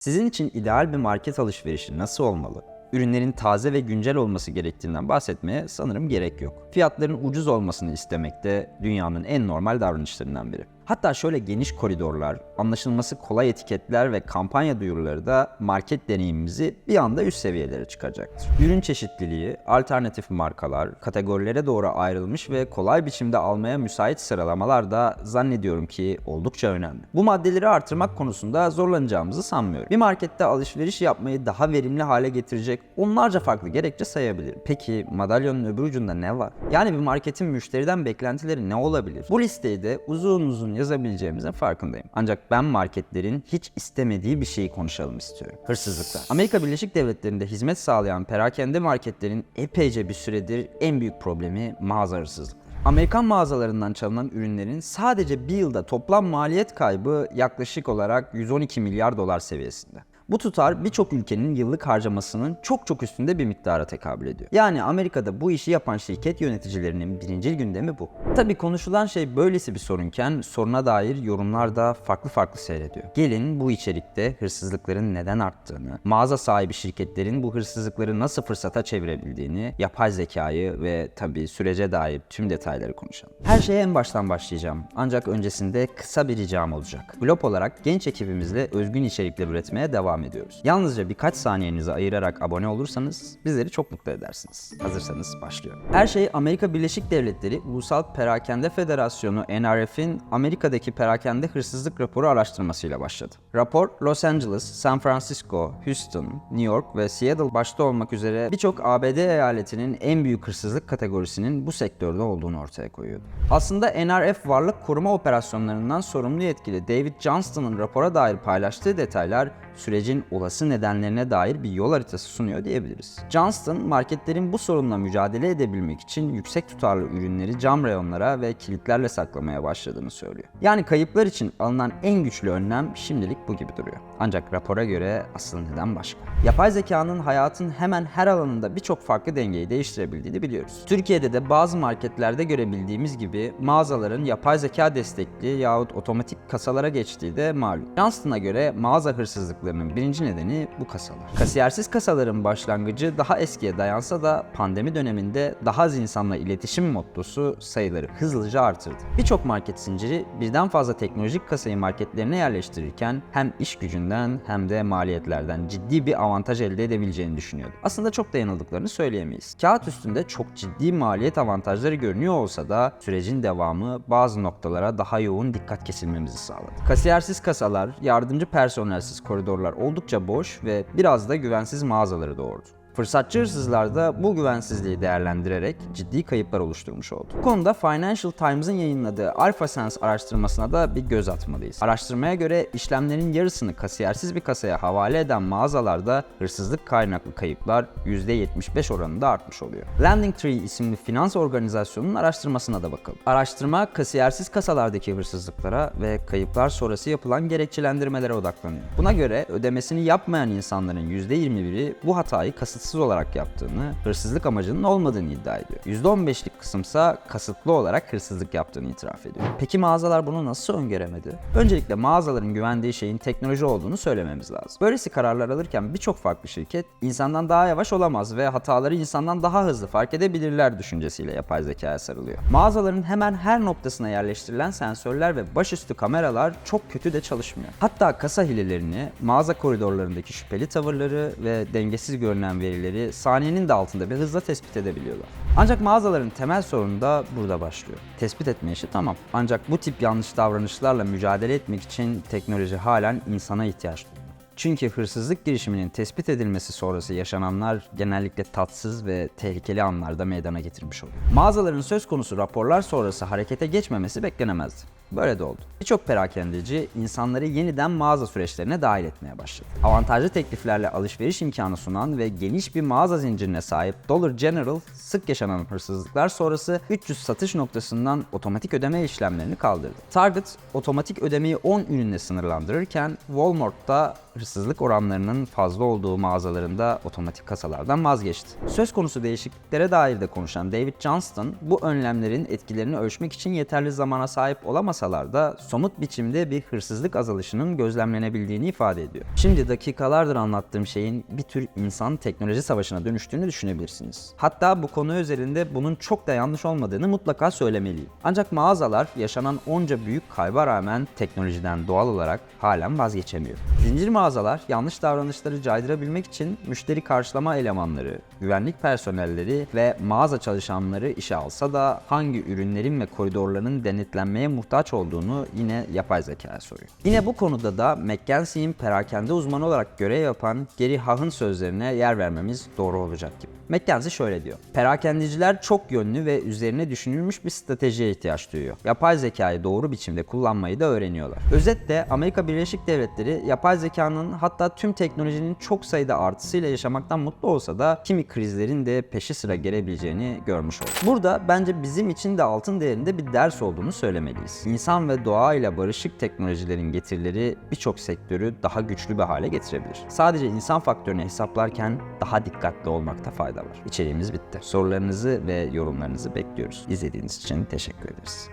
Sizin için ideal bir market alışverişi nasıl olmalı? Ürünlerin taze ve güncel olması gerektiğinden bahsetmeye sanırım gerek yok. Fiyatların ucuz olmasını istemek de dünyanın en normal davranışlarından biri. Hatta şöyle geniş koridorlar, anlaşılması kolay etiketler ve kampanya duyuruları da market deneyimimizi bir anda üst seviyelere çıkaracaktır. Ürün çeşitliliği, alternatif markalar, kategorilere doğru ayrılmış ve kolay biçimde almaya müsait sıralamalar da zannediyorum ki oldukça önemli. Bu maddeleri artırmak konusunda zorlanacağımızı sanmıyorum. Bir markette alışveriş yapmayı daha verimli hale getirecek onlarca farklı gerekçe sayabilirim. Peki madalyonun öbür ucunda ne var? Yani bir marketin müşteriden beklentileri ne olabilir? Bu listeyi de uzun uzun yazabileceğimizin farkındayım. Ancak ben marketlerin hiç istemediği bir şeyi konuşalım istiyorum. Hırsızlıklar. Amerika Birleşik Devletleri'nde hizmet sağlayan perakende marketlerin epeyce bir süredir en büyük problemi mağaza hırsızlıkları. Amerikan mağazalarından çalınan ürünlerin sadece bir yılda toplam maliyet kaybı yaklaşık olarak 112 milyar dolar seviyesinde. Bu tutar birçok ülkenin yıllık harcamasının çok çok üstünde bir miktara tekabül ediyor. Yani Amerika'da bu işi yapan şirket yöneticilerinin birinci gündemi bu. Tabi konuşulan şey böylesi bir sorunken soruna dair yorumlar da farklı farklı seyrediyor. Gelin bu içerikte hırsızlıkların neden arttığını, mağaza sahibi şirketlerin bu hırsızlıkları nasıl fırsata çevirebildiğini, yapay zekayı ve tabi sürece dair tüm detayları konuşalım. Her şeye en baştan başlayacağım. Ancak öncesinde kısa bir ricam olacak. Blog olarak genç ekibimizle özgün içerikler üretmeye devam ediyoruz. Yalnızca birkaç saniyenizi ayırarak abone olursanız bizleri çok mutlu edersiniz. Hazırsanız başlıyorum. Her şey Amerika Birleşik Devletleri Ulusal Perakende Federasyonu NRF'in Amerika'daki perakende hırsızlık raporu araştırmasıyla başladı. Rapor Los Angeles, San Francisco, Houston, New York ve Seattle başta olmak üzere birçok ABD eyaletinin en büyük hırsızlık kategorisinin bu sektörde olduğunu ortaya koyuyordu. Aslında NRF varlık koruma operasyonlarından sorumlu yetkili David Johnston'ın rapora dair paylaştığı detaylar sürecin olası nedenlerine dair bir yol haritası sunuyor diyebiliriz. Johnston, marketlerin bu sorunla mücadele edebilmek için yüksek tutarlı ürünleri cam reyonlara ve kilitlerle saklamaya başladığını söylüyor. Yani kayıplar için alınan en güçlü önlem şimdilik bu gibi duruyor. Ancak rapora göre asıl neden başka. Yapay zekanın hayatın hemen her alanında birçok farklı dengeyi değiştirebildiğini biliyoruz. Türkiye'de de bazı marketlerde görebildiğimiz gibi mağazaların yapay zeka destekli yahut otomatik kasalara geçtiği de malum. Johnston'a göre mağaza hırsızlıklarının birinci nedeni bu kasalar. Kasiyersiz kasaların başlangıcı daha eskiye dayansa da pandemi döneminde daha az insanla iletişim mottosu sayıları hızlıca artırdı. Birçok market zinciri birden fazla teknolojik kasayı marketlerine yerleştirirken hem iş gücünden hem de maliyetlerden ciddi bir avantaj elde edebileceğini düşünüyordu. Aslında çok da yanıldıklarını söyleyemeyiz. Kağıt üstünde çok ciddi maliyet avantajları görünüyor olsa da sürecin devamı bazı noktalara daha yoğun dikkat kesilmemizi sağladı. Kasiyersiz kasalar, yardımcı personelsiz koridorlar oldukça boş ve biraz da güvensiz mağazaları doğurdu. Fırsatçı hırsızlar da bu güvensizliği değerlendirerek ciddi kayıplar oluşturmuş oldu. Bu konuda Financial Times'ın yayınladığı AlphaSense araştırmasına da bir göz atmalıyız. Araştırmaya göre işlemlerin yarısını kasiyersiz bir kasaya havale eden mağazalarda hırsızlık kaynaklı kayıplar %75 oranında artmış oluyor. Landing Tree isimli finans organizasyonunun araştırmasına da bakalım. Araştırma kasiyersiz kasalardaki hırsızlıklara ve kayıplar sonrası yapılan gerekçelendirmelere odaklanıyor. Buna göre ödemesini yapmayan insanların %21'i bu hatayı kasıtsız olarak yaptığını, hırsızlık amacının olmadığını iddia ediyor. %15'lik kısımsa kasıtlı olarak hırsızlık yaptığını itiraf ediyor. Peki mağazalar bunu nasıl öngöremedi? Öncelikle mağazaların güvendiği şeyin teknoloji olduğunu söylememiz lazım. Böylesi kararlar alırken birçok farklı şirket insandan daha yavaş olamaz ve hataları insandan daha hızlı fark edebilirler düşüncesiyle yapay zekaya sarılıyor. Mağazaların hemen her noktasına yerleştirilen sensörler ve başüstü kameralar çok kötü de çalışmıyor. Hatta kasa hilelerini, mağaza koridorlarındaki şüpheli tavırları ve dengesiz görünen verileri saniyenin de altında bir hızla tespit edebiliyorlar. Ancak mağazaların temel sorunu da burada başlıyor. Tespit etme işi tamam. Ancak bu tip yanlış davranışlarla mücadele etmek için teknoloji halen insana ihtiyaç duyuyor. Çünkü hırsızlık girişiminin tespit edilmesi sonrası yaşananlar genellikle tatsız ve tehlikeli anlarda meydana getirmiş oluyor. Mağazaların söz konusu raporlar sonrası harekete geçmemesi beklenemezdi. Böyle de oldu. Birçok perakendeci insanları yeniden mağaza süreçlerine dahil etmeye başladı. Avantajlı tekliflerle alışveriş imkanı sunan ve geniş bir mağaza zincirine sahip Dollar General sık yaşanan hırsızlıklar sonrası 300 satış noktasından otomatik ödeme işlemlerini kaldırdı. Target otomatik ödemeyi 10 ürünle sınırlandırırken Walmart da hırsızlık oranlarının fazla olduğu mağazalarında otomatik kasalardan vazgeçti. Söz konusu değişikliklere dair de konuşan David Johnston, bu önlemlerin etkilerini ölçmek için yeterli zamana sahip olamasalar da somut biçimde bir hırsızlık azalışının gözlemlenebildiğini ifade ediyor. Şimdi dakikalardır anlattığım şeyin bir tür insan teknoloji savaşına dönüştüğünü düşünebilirsiniz. Hatta bu konu üzerinde bunun çok da yanlış olmadığını mutlaka söylemeliyim. Ancak mağazalar yaşanan onca büyük kayba rağmen teknolojiden doğal olarak halen vazgeçemiyor. Zincir mağazalar yanlış davranışları caydırabilmek için müşteri karşılama elemanları, güvenlik personelleri ve mağaza çalışanları işe alsa da hangi ürünlerin ve koridorların denetlenmeye muhtaç olduğunu yine yapay zekaya soruyor. Yine bu konuda da McKinsey'in perakende uzmanı olarak görev yapan Gary Hahn sözlerine yer vermemiz doğru olacak gibi. McKinsey şöyle diyor. Perakendeciler çok yönlü ve üzerine düşünülmüş bir stratejiye ihtiyaç duyuyor. Yapay zekayı doğru biçimde kullanmayı da öğreniyorlar. Özetle Amerika Birleşik Devletleri yapay zekanın hatta tüm teknolojinin çok sayıda artısıyla yaşamaktan mutlu olsa da kimi krizlerin de peşi sıra gelebileceğini görmüş oldu. Burada bence bizim için de altın değerinde bir ders olduğunu söylemeliyiz. İnsan ve doğayla barışık teknolojilerin getirileri birçok sektörü daha güçlü bir hale getirebilir. Sadece insan faktörünü hesaplarken daha dikkatli olmakta fayda var. İçeriğimiz bitti. Sorularınızı ve yorumlarınızı bekliyoruz. İzlediğiniz için teşekkür ederiz.